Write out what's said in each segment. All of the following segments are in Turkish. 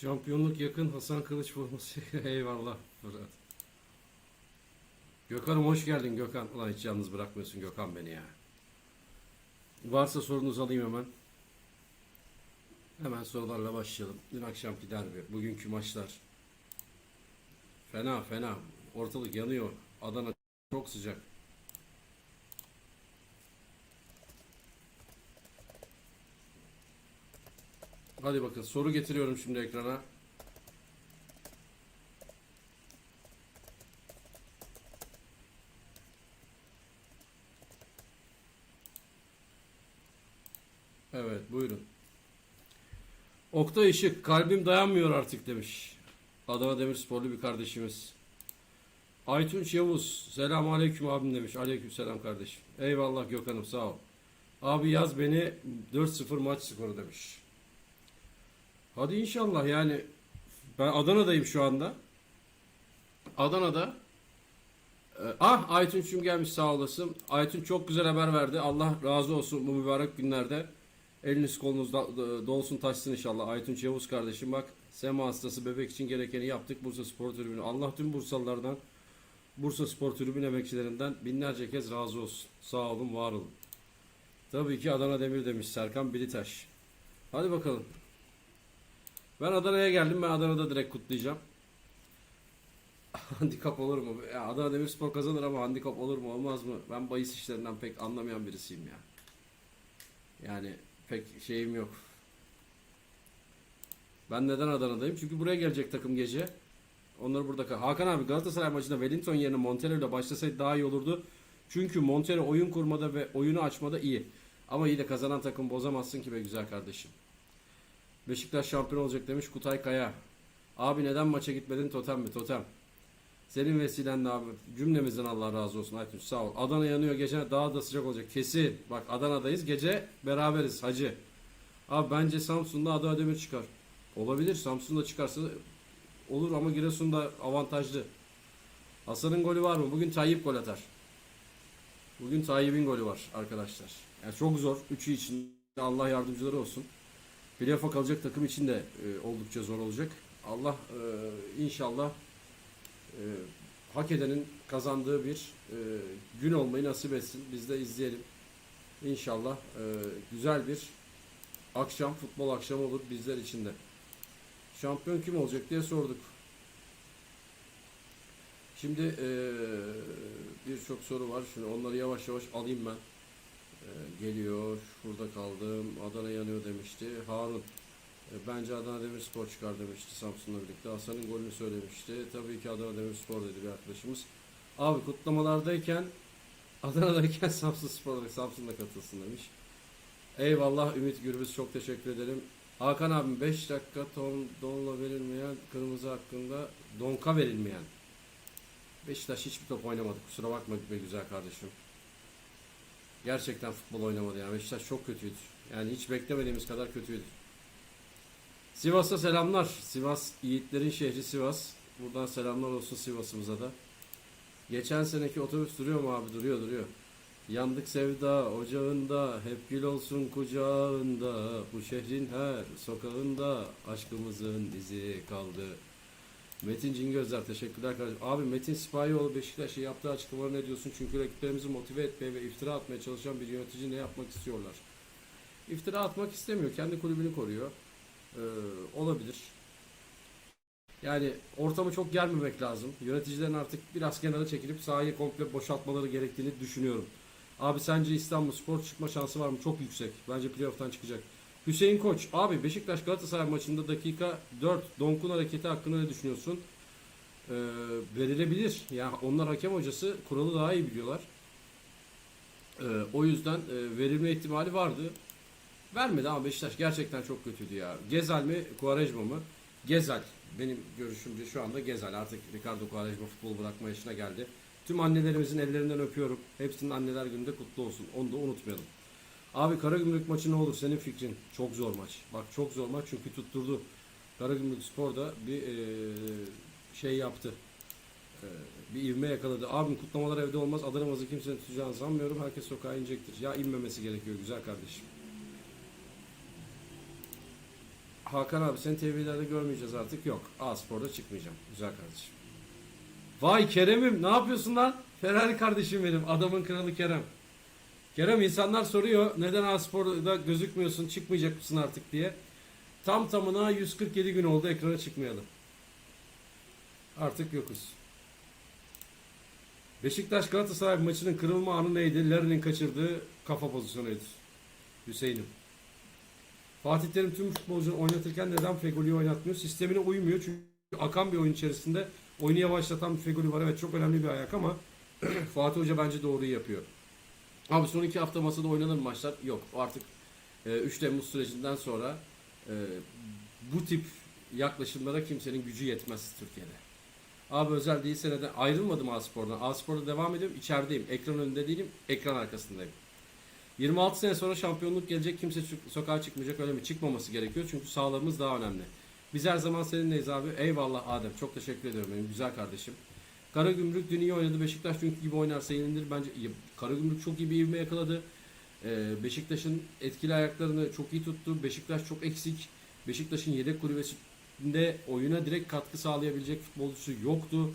Şampiyonluk yakın Hasan Kılıç forması. Eyvallah Fırat. Gökhan'ım hoş geldin Gökhan. Ulan hiç yalnız bırakmıyorsun Gökhan beni ya. Varsa sorunuzu alayım hemen. Hemen sorularla başlayalım. Dün akşamki derbi, bugünkü maçlar. Fena fena. Ortalık yanıyor. Adana çok sıcak. Hadi bakın soru getiriyorum şimdi ekrana. Evet buyurun. Oktay Işık kalbim dayanmıyor artık demiş. Adana Demirsporlu bir kardeşimiz. Aytunç Yavuz selam aleyküm abim demiş. Aleyküm selam kardeşim. Eyvallah Gökhan'ım sağ ol. Abi yaz beni 4-0 maç skoru demiş. Hadi inşallah yani ben Adana'dayım şu anda. Adana'da Ee, ah Aytunç'um gelmiş sağ olasın. Aytun çok güzel haber verdi. Allah razı olsun bu mübarek günlerde. Eliniz kolunuz da- dolsun taşsın inşallah. Aytunç Yavuz kardeşim bak sema hastası bebek için gerekeni yaptık. Bursa Spor Tribünü. Allah tüm Bursalılardan Bursa Spor Tribünü emekçilerinden binlerce kez razı olsun. Sağ olun var olun. Tabii ki Adana Demir demiş Serkan Bilitaş. Hadi bakalım. Ben Adana'ya geldim. Ben Adana'da direkt kutlayacağım. handikap olur mu? Ya Adana Demirspor kazanır ama handikap olur mu olmaz mı? Ben bahis işlerinden pek anlamayan birisiyim ya. Yani pek şeyim yok. Ben neden Adana'dayım? Çünkü buraya gelecek takım gece. Onları burada kal. Hakan abi Galatasaray maçında Wellington yerine Montero ile başlasaydı daha iyi olurdu. Çünkü Montero oyun kurmada ve oyunu açmada iyi. Ama iyi de kazanan takım bozamazsın ki be güzel kardeşim. Beşiktaş şampiyon olacak demiş Kutay Kaya. Abi neden maça gitmedin totem mi totem? Senin vesilenle abi cümlemizden Allah razı olsun Aytunç sağ ol. Adana yanıyor gece daha da sıcak olacak kesin. Bak Adana'dayız gece beraberiz hacı. Abi bence Samsun'da Adana Demir çıkar. Olabilir Samsun'da çıkarsa olur ama Giresun'da avantajlı. Hasan'ın golü var mı? Bugün Tayyip gol atar. Bugün Tayyip'in golü var arkadaşlar. Yani çok zor. Üçü için Allah yardımcıları olsun. Playoff'a kalacak takım için de e, oldukça zor olacak. Allah e, inşallah e, hak edenin kazandığı bir e, gün olmayı nasip etsin. Biz de izleyelim. İnşallah e, güzel bir akşam, futbol akşamı olur bizler için de. Şampiyon kim olacak diye sorduk. Şimdi e, birçok soru var. Şimdi onları yavaş yavaş alayım ben. E, geliyor. Şurada kaldım. Adana yanıyor demişti. Harun. E, Bence Adana Demirspor çıkar demişti Samsun'la birlikte. Hasan'ın golünü söylemişti. Tabii ki Adana Demirspor dedi bir arkadaşımız. Abi kutlamalardayken Adana'dayken Samsun Spor'da Samsun'da katılsın demiş. Eyvallah Ümit Gürbüz çok teşekkür ederim. Hakan abim 5 dakika ton, donla verilmeyen kırmızı hakkında donka verilmeyen. Beşiktaş hiçbir top oynamadı. Kusura bakma be güzel kardeşim. Gerçekten futbol oynamadı yani. Beşiktaş çok kötüydü. Yani hiç beklemediğimiz kadar kötüydü. Sivas'a selamlar. Sivas yiğitlerin şehri Sivas. Buradan selamlar olsun Sivas'ımıza da. Geçen seneki otobüs duruyor mu abi? Duruyor duruyor. Yandık sevda ocağında, hep gül olsun kucağında. Bu şehrin her sokağında aşkımızın izi kaldı. Metin Cingözler teşekkürler kardeşim. Abi Metin Sipahioğlu Beşiktaş'a yaptığı açıklamaları ne diyorsun? Çünkü rakiplerimizi motive etmeye ve iftira atmaya çalışan bir yönetici ne yapmak istiyorlar? İftira atmak istemiyor. Kendi kulübünü koruyor. Ee, olabilir. Yani ortamı çok germemek lazım. Yöneticilerin artık biraz kenara çekilip sahayı komple boşaltmaları gerektiğini düşünüyorum. Abi sence İstanbul Spor çıkma şansı var mı? Çok yüksek. Bence playoff'tan çıkacak. Hüseyin Koç. Abi Beşiktaş Galatasaray maçında dakika 4 Donk'un hareketi hakkında ne düşünüyorsun? Ee, verilebilir. Yani onlar hakem hocası kuralı daha iyi biliyorlar. Ee, o yüzden e, verilme ihtimali vardı. Vermedi ama Beşiktaş gerçekten çok kötüydü ya. Gezal mi, Quaresma mı? Gezal. Benim görüşümce şu anda Gezal. Artık Ricardo Quaresma futbol bırakma yaşına geldi. Tüm annelerimizin ellerinden öpüyorum. Hepsinin anneler gününde kutlu olsun. Onu da unutmayalım. Abi Karagümrük maçı ne olur senin fikrin? Çok zor maç. Bak çok zor maç çünkü tutturdu. Karagümrük Spor da bir eee, şey yaptı. Eee, bir ivme yakaladı. Abim kutlamalar evde olmaz. Adana'mızı kimsenin tutacağını sanmıyorum. Herkes sokağa inecektir. Ya inmemesi gerekiyor güzel kardeşim. Hakan abi seni TV'lerde görmeyeceğiz artık. Yok. A Spor'da çıkmayacağım. Güzel kardeşim. Vay Kerem'im ne yapıyorsun lan? Ferrari kardeşim benim. Adamın kralı Kerem. Kerem insanlar soruyor neden A Spor'da gözükmüyorsun çıkmayacak mısın artık diye. Tam tamına 147 gün oldu ekrana çıkmayalım. Artık yokuz. Beşiktaş Galatasaray maçının kırılma anı neydi? Larry'nin kaçırdığı kafa pozisyonuydu. Hüseyin'im. Fatih Terim tüm futbolcuları oynatırken neden Fegoli'yi oynatmıyor? Sistemine uymuyor çünkü akan bir oyun içerisinde oyunu yavaşlatan bir Fegoli var. Evet çok önemli bir ayak ama Fatih Hoca bence doğruyu yapıyor. Abi son iki hafta masada oynanır mı maçlar? Yok. Artık e, 3 Temmuz sürecinden sonra e, bu tip yaklaşımlara kimsenin gücü yetmez Türkiye'de. Abi özel değilse neden? Ayrılmadım A-Spor'dan. A-Spor'da devam ediyorum. İçerideyim. Ekran önünde değilim. Ekran arkasındayım. 26 sene sonra şampiyonluk gelecek. Kimse sokağa çıkmayacak. Öyle mi? Çıkmaması gerekiyor. Çünkü sağlığımız daha önemli. Biz her zaman seninleyiz abi. Eyvallah Adem. Çok teşekkür ediyorum benim güzel kardeşim. Karagümrük dün iyi oynadı. Beşiktaş dünkü gibi oynarsa yenilir. Bence. Karagümrük çok iyi bir ivme yakaladı. Ee, Beşiktaş'ın etkili ayaklarını çok iyi tuttu. Beşiktaş çok eksik. Beşiktaş'ın yedek kulübesinde oyuna direkt katkı sağlayabilecek futbolcusu yoktu.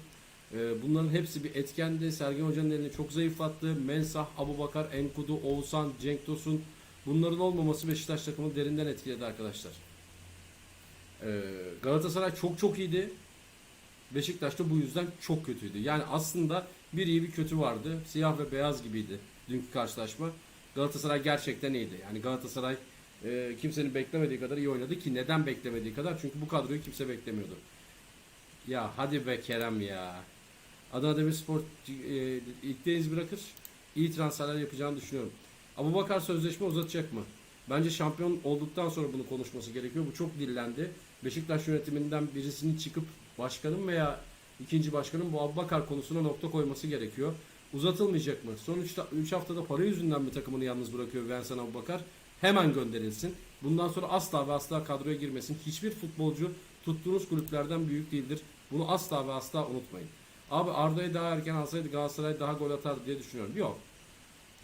Ee, bunların hepsi bir etkendi. Sergen Hoca'nın elini çok zayıflattı. Mensah, Abubakar, Enkudu, Oğuzhan, Cenk Tosun bunların olmaması Beşiktaş takımını derinden etkiledi arkadaşlar. Ee, Galatasaray çok çok iyiydi. Beşiktaş da bu yüzden çok kötüydü. Yani aslında bir iyi bir kötü vardı. Siyah ve beyaz gibiydi dünkü karşılaşma. Galatasaray gerçekten iyiydi. Yani Galatasaray e, kimsenin beklemediği kadar iyi oynadı ki neden beklemediği kadar? Çünkü bu kadroyu kimse beklemiyordu. Ya hadi be Kerem ya. Adana Demirspor e, ilkte iz bırakır. İyi transferler yapacağını düşünüyorum. Abu Bakar sözleşme uzatacak mı? Bence şampiyon olduktan sonra bunu konuşması gerekiyor. Bu çok dillendi. Beşiktaş yönetiminden birisinin çıkıp başkanın veya ikinci başkanın bu Abubakar konusuna nokta koyması gerekiyor. Uzatılmayacak mı? Son 3 haftada para yüzünden bir takımını yalnız bırakıyor Vincent Abubakar. Hemen gönderilsin. Bundan sonra asla ve asla kadroya girmesin. Hiçbir futbolcu tuttuğunuz kulüplerden büyük değildir. Bunu asla ve asla unutmayın. Abi Arda'yı daha erken alsaydı Galatasaray daha gol atardı diye düşünüyorum. Yok.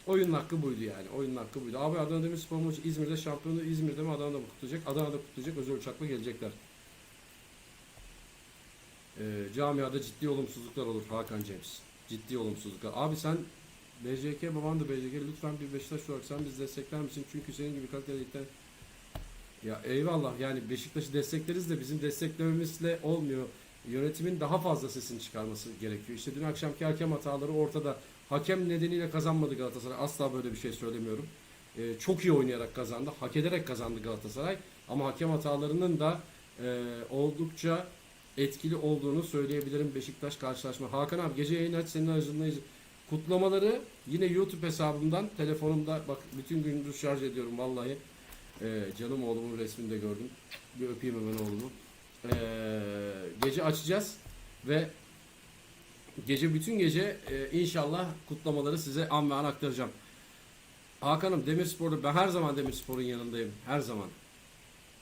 Oyunun hakkı buydu yani. Oyunun hakkı buydu. Abi Adana Demirspor maçı İzmir'de şampiyonu İzmir'de mi Adana'da mı kutlayacak? Adana'da kutlayacak. Özel uçakla gelecekler. Ee, camiada ciddi olumsuzluklar olur Hakan James. Ciddi olumsuzluklar. Abi sen BJK baban da BJK lütfen bir Beşiktaş olarak sen bizi destekler misin? Çünkü senin gibi kaliteli ya eyvallah yani Beşiktaş'ı destekleriz de bizim desteklememizle olmuyor. Yönetimin daha fazla sesini çıkarması gerekiyor. İşte dün akşamki hakem hataları ortada. Hakem nedeniyle kazanmadı Galatasaray. Asla böyle bir şey söylemiyorum. Ee, çok iyi oynayarak kazandı. Hak ederek kazandı Galatasaray. Ama hakem hatalarının da e, oldukça etkili olduğunu söyleyebilirim Beşiktaş karşılaşma. Hakan abi gece yayın aç senin aracılığında izle- Kutlamaları yine YouTube hesabımdan telefonumda bak bütün gün şarj ediyorum vallahi. Ee, canım oğlumun resmini de gördüm. Bir öpeyim hemen oğlumu. Ee, gece açacağız ve gece bütün gece e, inşallah kutlamaları size an ve an aktaracağım. Hakan'ım Demirspor'da ben her zaman Demirspor'un yanındayım. Her zaman.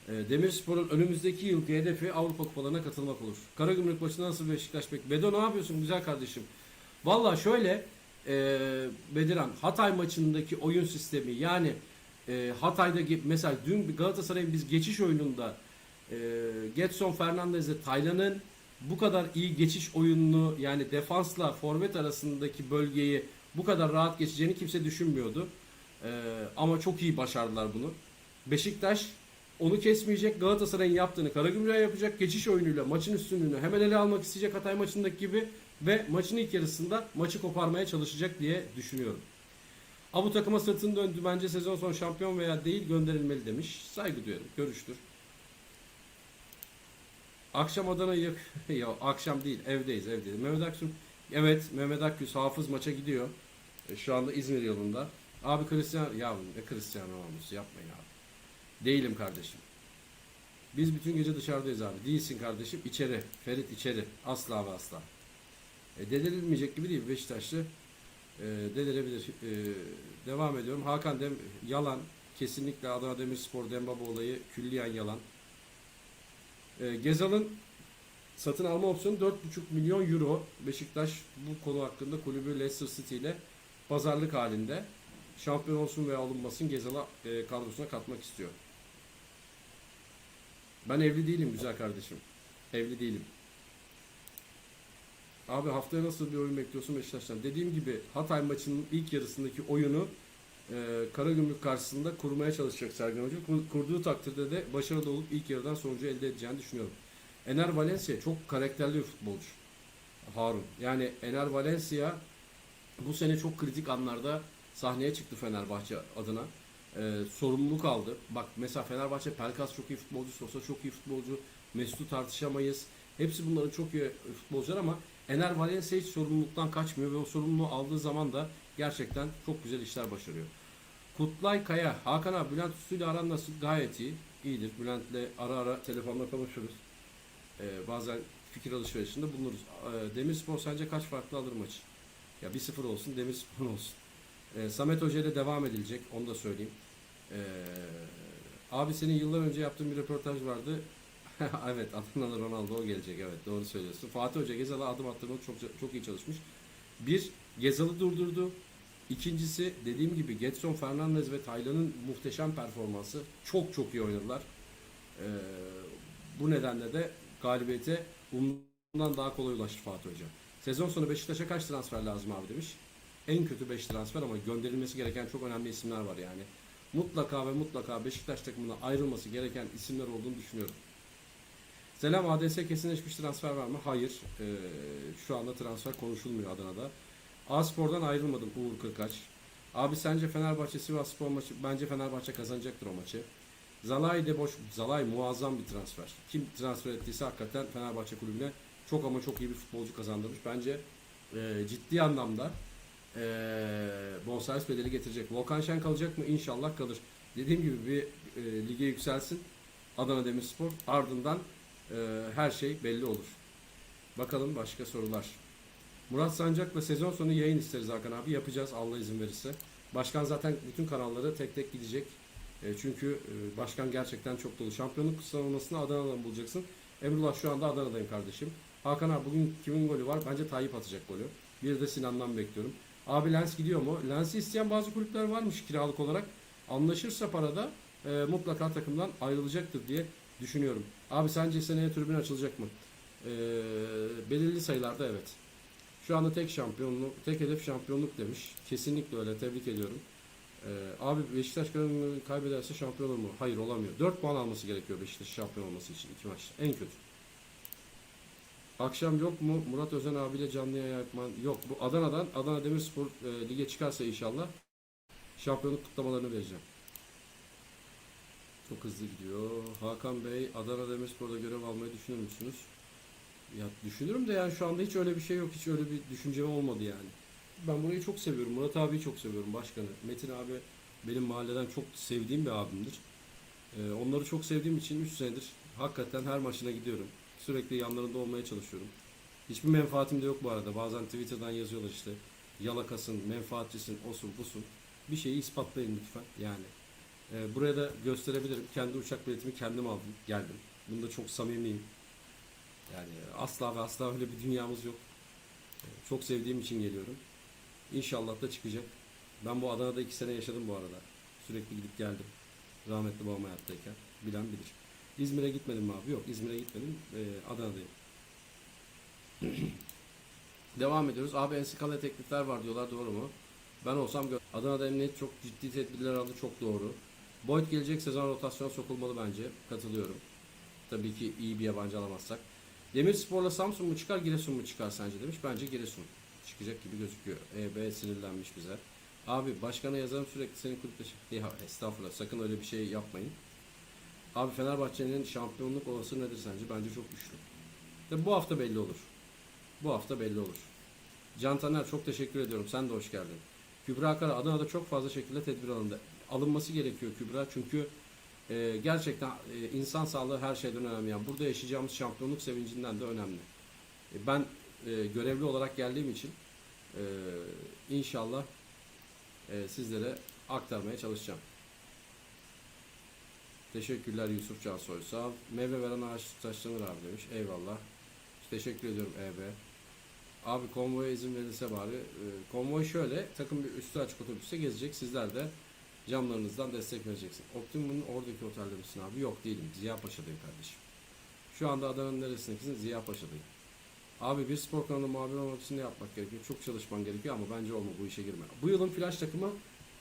E, Demirspor'un önümüzdeki yılki hedefi Avrupa Kupalarına katılmak olur. Karagümrük maçında nasıl Beşiktaş bek? Bedo ne yapıyorsun güzel kardeşim? Valla şöyle e, Bediran Hatay maçındaki oyun sistemi yani e, Hatay'daki mesela dün Galatasaray'ın biz geçiş oyununda e, Getson Fernandez'le Taylan'ın bu kadar iyi geçiş oyununu yani defansla forvet arasındaki bölgeyi bu kadar rahat geçeceğini kimse düşünmüyordu. E, ama çok iyi başardılar bunu. Beşiktaş onu kesmeyecek. Galatasaray'ın yaptığını Karagümrük'e yapacak. Geçiş oyunuyla maçın üstünlüğünü hemen ele almak isteyecek Hatay maçındaki gibi ve maçın ilk yarısında maçı koparmaya çalışacak diye düşünüyorum. Ha bu takıma sırtını döndü. Bence sezon sonu şampiyon veya değil gönderilmeli demiş. Saygı duyuyorum. Görüştür. Akşam Adana'yı ya akşam değil evdeyiz evdeyiz. Mehmet Aksu evet Mehmet Akgüz hafız maça gidiyor. E, şu anda İzmir yolunda. Abi Cristiano ya ne Cristiano Ronaldo'su yapmayın abi. Değilim kardeşim. Biz bütün gece dışarıdayız abi. Değilsin kardeşim. İçeri. Ferit içeri. Asla ve asla. E, delirilmeyecek gibi değil Beşiktaşlı. E, delirebilir. E, devam ediyorum. Hakan Dem yalan. Kesinlikle Adana Demirspor Dembaba olayı külliyen yalan. E, Gezal'ın satın alma opsiyonu 4,5 milyon euro. Beşiktaş bu konu hakkında kulübü Leicester City ile pazarlık halinde. Şampiyon olsun veya olunmasın Gezal'a e, kadrosuna katmak istiyor. Ben evli değilim güzel kardeşim. Evli değilim. Abi haftaya nasıl bir oyun bekliyorsun Beşiktaş'tan? Dediğim gibi Hatay maçının ilk yarısındaki oyunu e, Karagümrük karşısında kurmaya çalışacak Sergen Hoca. Kur- Kurduğu takdirde de başarılı olup ilk yarıdan sonucu elde edeceğini düşünüyorum. Ener Valencia çok karakterli bir futbolcu. Harun. Yani Ener Valencia bu sene çok kritik anlarda sahneye çıktı Fenerbahçe adına. Ee, sorumluluk aldı. Bak mesela Fenerbahçe Pelkas çok iyi futbolcu, Sosa çok iyi futbolcu, Mesut'u tartışamayız. Hepsi bunların çok iyi futbolcular ama Ener Valencia hiç sorumluluktan kaçmıyor ve o sorumluluğu aldığı zaman da gerçekten çok güzel işler başarıyor. Kutlay Kaya, Hakan abi Bülent Uslu ile aran nasıl? Gayet iyi. İyidir. Bülent'le ara ara telefonla konuşuruz. Ee, bazen fikir alışverişinde bulunuruz. Ee, Demirspor sence kaç farklı alır maçı? Ya 1-0 olsun, Demirspor olsun. Ee, Samet Hoca ile devam edilecek. Onu da söyleyeyim. Ee, abi senin yıllar önce yaptığın bir röportaj vardı. evet Adanalı Ronaldo o gelecek. Evet doğru söylüyorsun. Fatih Hoca Gezal'a adım attırmak çok çok iyi çalışmış. Bir, Gezal'ı durdurdu. İkincisi dediğim gibi Getson Fernandez ve Taylan'ın muhteşem performansı. Çok çok iyi oynadılar. Ee, bu nedenle de galibiyete umduğundan daha kolay ulaştı Fatih Hoca. Sezon sonu Beşiktaş'a kaç transfer lazım abi demiş. En kötü 5 transfer ama gönderilmesi gereken çok önemli isimler var yani. Mutlaka ve mutlaka Beşiktaş takımına ayrılması gereken isimler olduğunu düşünüyorum. Selam ADS kesinleşmiş transfer var mı? Hayır. Ee, şu anda transfer konuşulmuyor Adana'da. A-Spor'dan ayrılmadım Uğur Kırkaç. Abi sence Fenerbahçe Sivas Spor maçı bence Fenerbahçe kazanacaktır o maçı. Zalai de boş. Zalai muazzam bir transfer. Kim transfer ettiyse hakikaten Fenerbahçe kulübüne çok ama çok iyi bir futbolcu kazandırmış. Bence e, ciddi anlamda e, bonservis bedeli getirecek. Volkan Şen kalacak mı? İnşallah kalır. Dediğim gibi bir e, lige yükselsin Adana Demirspor. Ardından e, her şey belli olur. Bakalım başka sorular. Murat Sancak'la sezon sonu yayın isteriz Hakan abi. Yapacağız Allah izin verirse. Başkan zaten bütün kanalları tek tek gidecek. E, çünkü e, başkan gerçekten çok dolu. Şampiyonluk sıralamasını Adana'dan bulacaksın. Emrullah şu anda Adana'dayım kardeşim. Hakan abi bugün kimin golü var? Bence Tayyip atacak golü. Bir de Sinan'dan bekliyorum. Abi Lens gidiyor mu? Lens'i isteyen bazı kulüpler varmış kiralık olarak. Anlaşırsa parada e, mutlaka takımdan ayrılacaktır diye düşünüyorum. Abi sence seneye tribün açılacak mı? E, belirli sayılarda evet. Şu anda tek şampiyonluk, tek hedef şampiyonluk demiş. Kesinlikle öyle. Tebrik ediyorum. Ee, abi Beşiktaş kaybederse şampiyon olur mu? Hayır olamıyor. 4 puan alması gerekiyor Beşiktaş şampiyon olması için iki maçta. En kötü. Akşam yok mu? Murat Özen abiyle canlı yayın yapman yok. Bu Adana'dan Adana Demirspor e, lige çıkarsa inşallah şampiyonluk kutlamalarını vereceğim. Çok hızlı gidiyor. Hakan Bey Adana Demirspor'da görev almayı düşünür müsünüz? Ya düşünürüm de yani şu anda hiç öyle bir şey yok. Hiç öyle bir düşüncem olmadı yani. Ben burayı çok seviyorum. Murat abiyi çok seviyorum başkanı. Metin abi benim mahalleden çok sevdiğim bir abimdir. Ee, onları çok sevdiğim için 3 senedir hakikaten her maçına gidiyorum. Sürekli yanlarında olmaya çalışıyorum. Hiçbir menfaatim de yok bu arada. Bazen Twitter'dan yazıyorlar işte yalakasın, menfaatçisin, osun, busun. Bir şeyi ispatlayın lütfen yani. Ee, buraya da gösterebilirim. Kendi uçak biletimi kendim aldım, geldim. Bunda çok samimiyim. Yani asla ve asla öyle bir dünyamız yok. Ee, Çok sevdiğim için geliyorum. İnşallah da çıkacak. Ben bu Adana'da iki sene yaşadım bu arada. Sürekli gidip geldim. Rahmetli babam hayattayken. Bilen bilir. İzmir'e gitmedim abi? Yok İzmir'e gitmedim. Ee, Adana'dayım. Devam ediyoruz. Abi ensikale teklifler var diyorlar. Doğru mu? Ben olsam Adana'da emniyet çok ciddi tedbirler aldı. Çok doğru. Boyd gelecek sezon rotasyon sokulmalı bence. Katılıyorum. Tabii ki iyi bir yabancı alamazsak. Demirspor'la Samsun mu çıkar, Giresun mu çıkar sence demiş. Bence Giresun çıkacak gibi gözüküyor. EB sinirlenmiş bize. Abi başkana yazarım sürekli senin kulüpte şey- Ya estağfurullah sakın öyle bir şey yapmayın. Abi Fenerbahçe'nin şampiyonluk olası nedir sence? Bence çok güçlü. Tabii bu hafta belli olur. Bu hafta belli olur. Can Taner çok teşekkür ediyorum. Sen de hoş geldin. Kübra Kara Adana'da çok fazla şekilde tedbir alındı. Alınması gerekiyor Kübra çünkü e, gerçekten e, insan sağlığı her şeyden önemli. Yani burada yaşayacağımız şampiyonluk sevincinden de önemli. E, ben e, görevli olarak geldiğim için e, inşallah e, sizlere aktarmaya çalışacağım. Teşekkürler Yusuf Can Soysal. Meyve veren ağaç taşlanır abi demiş. Eyvallah. Teşekkür ediyorum EB. Abi konvoya izin verilse bari. E, konvoy şöyle takım bir üstü açık otobüste gezecek. Sizler de Camlarınızdan destek vereceksin. Optimum'un oradaki otelde misin abi? Yok değilim. Ziya Paşa'dayım kardeşim. Şu anda Adana'nın neresindesin? Ziya Paşa'dayım. Abi bir spor kanalı muhabir olmak için ne yapmak gerekiyor? Çok çalışman gerekiyor ama bence olma bu işe girme. Bu yılın flash takımı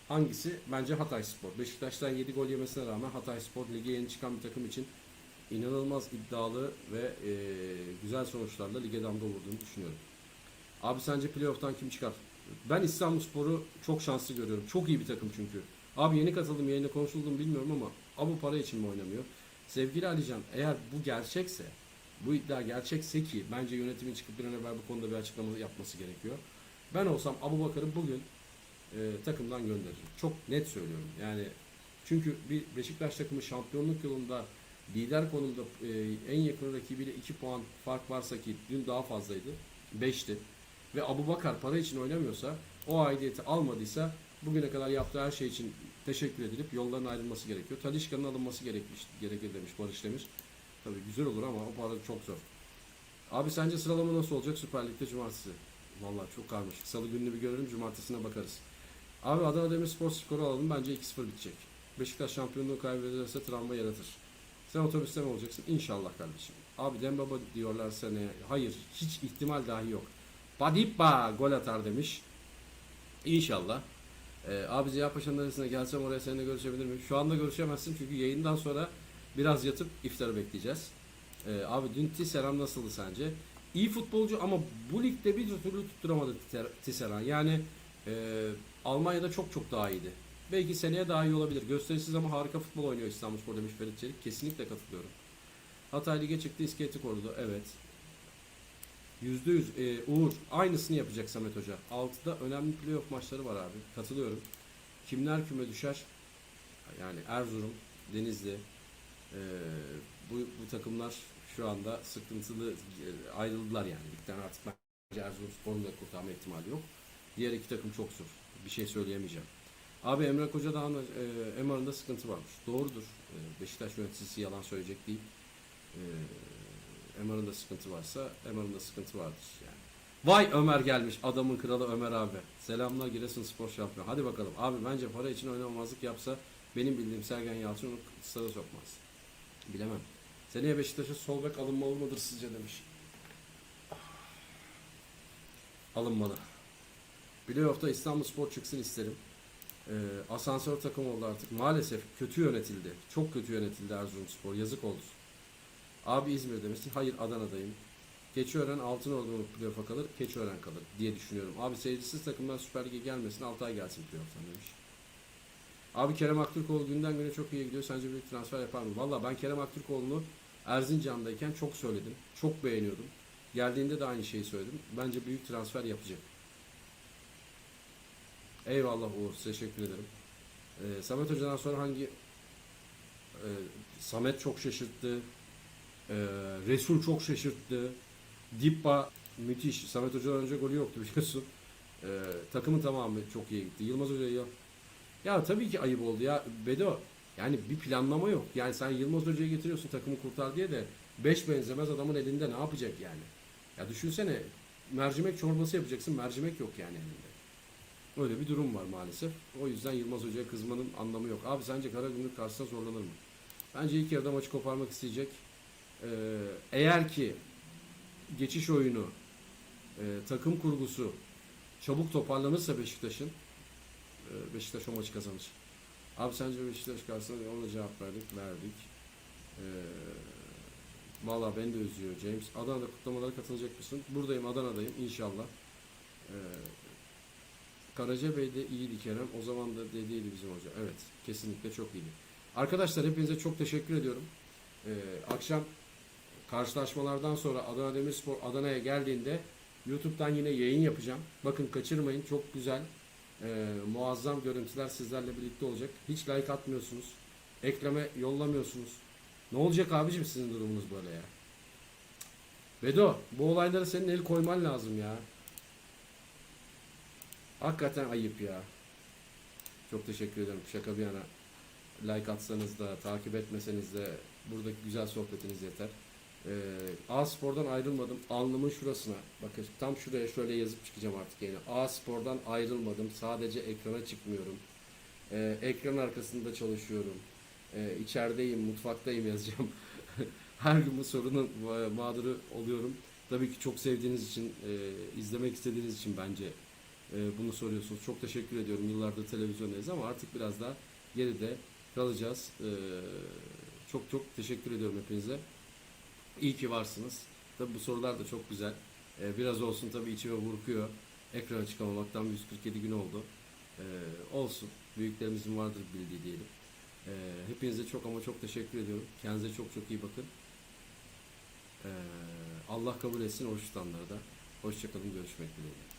hangisi? Bence Hatay Spor. Beşiktaş'tan 7 gol yemesine rağmen Hatay Spor lige yeni çıkan bir takım için inanılmaz iddialı ve e, güzel sonuçlarla lige damga vurduğunu düşünüyorum. Abi sence playoff'tan kim çıkar? Ben İstanbulspor'u çok şanslı görüyorum. Çok iyi bir takım çünkü. Abi yeni katıldım yayına konuşuldum bilmiyorum ama Abu para için mi oynamıyor? Sevgili Alican eğer bu gerçekse bu iddia gerçekse ki bence yönetimin çıkıp bir an evvel bu konuda bir açıklama yapması gerekiyor. Ben olsam Abu Bakar'ı bugün e, takımdan gönderirim. Çok net söylüyorum. Yani çünkü bir Beşiktaş takımı şampiyonluk yolunda lider konumda e, en yakın rakibiyle 2 puan fark varsa ki dün daha fazlaydı. 5'ti. Ve Abu Bakar para için oynamıyorsa o aidiyeti almadıysa bugüne kadar yaptığı her şey için teşekkür edilip yolların ayrılması gerekiyor. Talişka'nın alınması gerekmiş, gerekir demiş Barış Demir. Tabii güzel olur ama o para çok zor. Abi sence sıralama nasıl olacak Süper Lig'de cumartesi? Vallahi çok karmaşık. Salı gününü bir görelim, cumartesine bakarız. Abi Adana Demirspor skoru alalım. Bence 2-0 bitecek. Beşiktaş şampiyonluğu kaybederse travma yaratır. Sen otobüste mi olacaksın? İnşallah kardeşim. Abi Dembaba diyorlar seneye. Hayır, hiç ihtimal dahi yok. Badibba gol atar demiş. İnşallah. Ee, abi Ziya Paşa'nın arasına gelsem oraya seninle görüşebilir miyim? Şu anda görüşemezsin çünkü yayından sonra biraz yatıp iftarı bekleyeceğiz. Ee, abi dün Tisserand nasıldı sence? İyi futbolcu ama bu ligde bir türlü tutturamadı Tisser- Tisserand. Yani e, Almanya'da çok çok daha iyiydi. Belki seneye daha iyi olabilir. Gösterişsiz ama harika futbol oynuyor İstanbulspor demiş Ferit Çelik. Kesinlikle katılıyorum. Hatay Lig'e çıktı, iskeleti korudu. Evet. Yüzde yüz. Ee, Uğur aynısını yapacak Samet Hoca. 6'da önemli playoff maçları var abi. Katılıyorum. Kimler küme düşer? Yani Erzurum, Denizli. ee, bu, bu takımlar şu anda sıkıntılı e, ayrıldılar yani. Ligden artık bence Erzurumspor'un da kurtarma ihtimali yok. Diğer iki takım çok zor. Bir şey söyleyemeyeceğim. Abi Emre Koca Dağ'ın e, MR'ında sıkıntı varmış. Doğrudur. E, Beşiktaş yöneticisi yalan söyleyecek değil. E, MR'ın da sıkıntı varsa MR'ın da sıkıntı vardır yani. Vay Ömer gelmiş. Adamın kralı Ömer abi. Selamlar Giresunspor şampiyon. Hadi bakalım. Abi bence para için oynamamazlık yapsa benim bildiğim Sergen Yalçın onu stada sokmaz. Bilemem. Seneye Beşiktaş'a sol bek alınmalı mıdır sizce demiş. Alınmalı. Playoff'ta İstanbul Spor çıksın isterim. Ee, asansör takım oldu artık. Maalesef kötü yönetildi. Çok kötü yönetildi Erzurumspor. Yazık oldu. Abi İzmir demişsin. Hayır Adana'dayım. Keçiören Altınordu mu playoff'a kalır? Keçiören kalır diye düşünüyorum. Abi seyircisiz takımlar Süper Lig'e gelmesin. 6 ay gelsin playoff'tan demiş. Abi Kerem Aktürkoğlu günden güne çok iyi gidiyor. Sence büyük transfer yapar mı? Valla ben Kerem Aktürkoğlu'nu Erzincan'dayken çok söyledim. Çok beğeniyordum. Geldiğinde de aynı şeyi söyledim. Bence büyük transfer yapacak. Eyvallah Uğur. Teşekkür ederim. Ee, Samet Hoca'dan sonra hangi Ee, Samet çok şaşırttı. Ee, Resul çok şaşırttı. Dippa müthiş. Samet Hoca'dan önce golü yoktu biliyorsun. Ee, takımın tamamı çok iyi gitti. Yılmaz Hoca ya. Ya tabii ki ayıp oldu ya. Bedo yani bir planlama yok. Yani sen Yılmaz Hoca'yı getiriyorsun takımı kurtar diye de beş benzemez adamın elinde ne yapacak yani? Ya düşünsene mercimek çorbası yapacaksın mercimek yok yani elinde. Öyle bir durum var maalesef. O yüzden Yılmaz Hoca'ya kızmanın anlamı yok. Abi sence Karagümrük karşısında zorlanır mı? Bence ilk yarıda maçı koparmak isteyecek. Ee, eğer ki geçiş oyunu, e, takım kurgusu çabuk toparlanırsa Beşiktaş'ın e, Beşiktaş o maçı kazanır. Abi sence Beşiktaş karşısında ona cevap verdik, verdik. Ee, Valla beni de üzüyor James. Adana'da kutlamalara katılacak mısın? Buradayım, Adana'dayım inşallah. Ee, Karacabey de iyiydi Kerem. O zaman da dediydi bizim hoca. Evet, kesinlikle çok iyiydi. Arkadaşlar hepinize çok teşekkür ediyorum. Ee, akşam karşılaşmalardan sonra Adana Demirspor Adana'ya geldiğinde YouTube'dan yine yayın yapacağım. Bakın kaçırmayın. Çok güzel, e, muazzam görüntüler sizlerle birlikte olacak. Hiç like atmıyorsunuz. Ekreme yollamıyorsunuz. Ne olacak abicim sizin durumunuz böyle ya? Bedo, bu olaylara senin el koyman lazım ya. Hakikaten ayıp ya. Çok teşekkür ederim. Şaka bir yana. Like atsanız da, takip etmeseniz de buradaki güzel sohbetiniz yeter. Ee, A Spor'dan ayrılmadım. Alnımın şurasına. Bakın tam şuraya şöyle yazıp çıkacağım artık yine. A Spor'dan ayrılmadım. Sadece ekrana çıkmıyorum. E, ekran arkasında çalışıyorum. E, içerideyim, mutfaktayım yazacağım. Her gün bu sorunun mağduru oluyorum. Tabii ki çok sevdiğiniz için, e, izlemek istediğiniz için bence bunu soruyorsunuz. Çok teşekkür ediyorum. Yıllardır televizyondayız ama artık biraz daha geride kalacağız. E, çok çok teşekkür ediyorum hepinize. İyi ki varsınız. Tabii bu sorular da çok güzel. E, biraz olsun tabii içime burkuyor. Ekrana çıkamamaktan 147 gün oldu. Olsun. Büyüklerimizin vardır bildiği diyelim. Hepinize çok ama çok teşekkür ediyorum. Kendinize çok çok iyi bakın. Allah kabul etsin oruç tutanları da. Hoşçakalın. Görüşmek dileğiyle.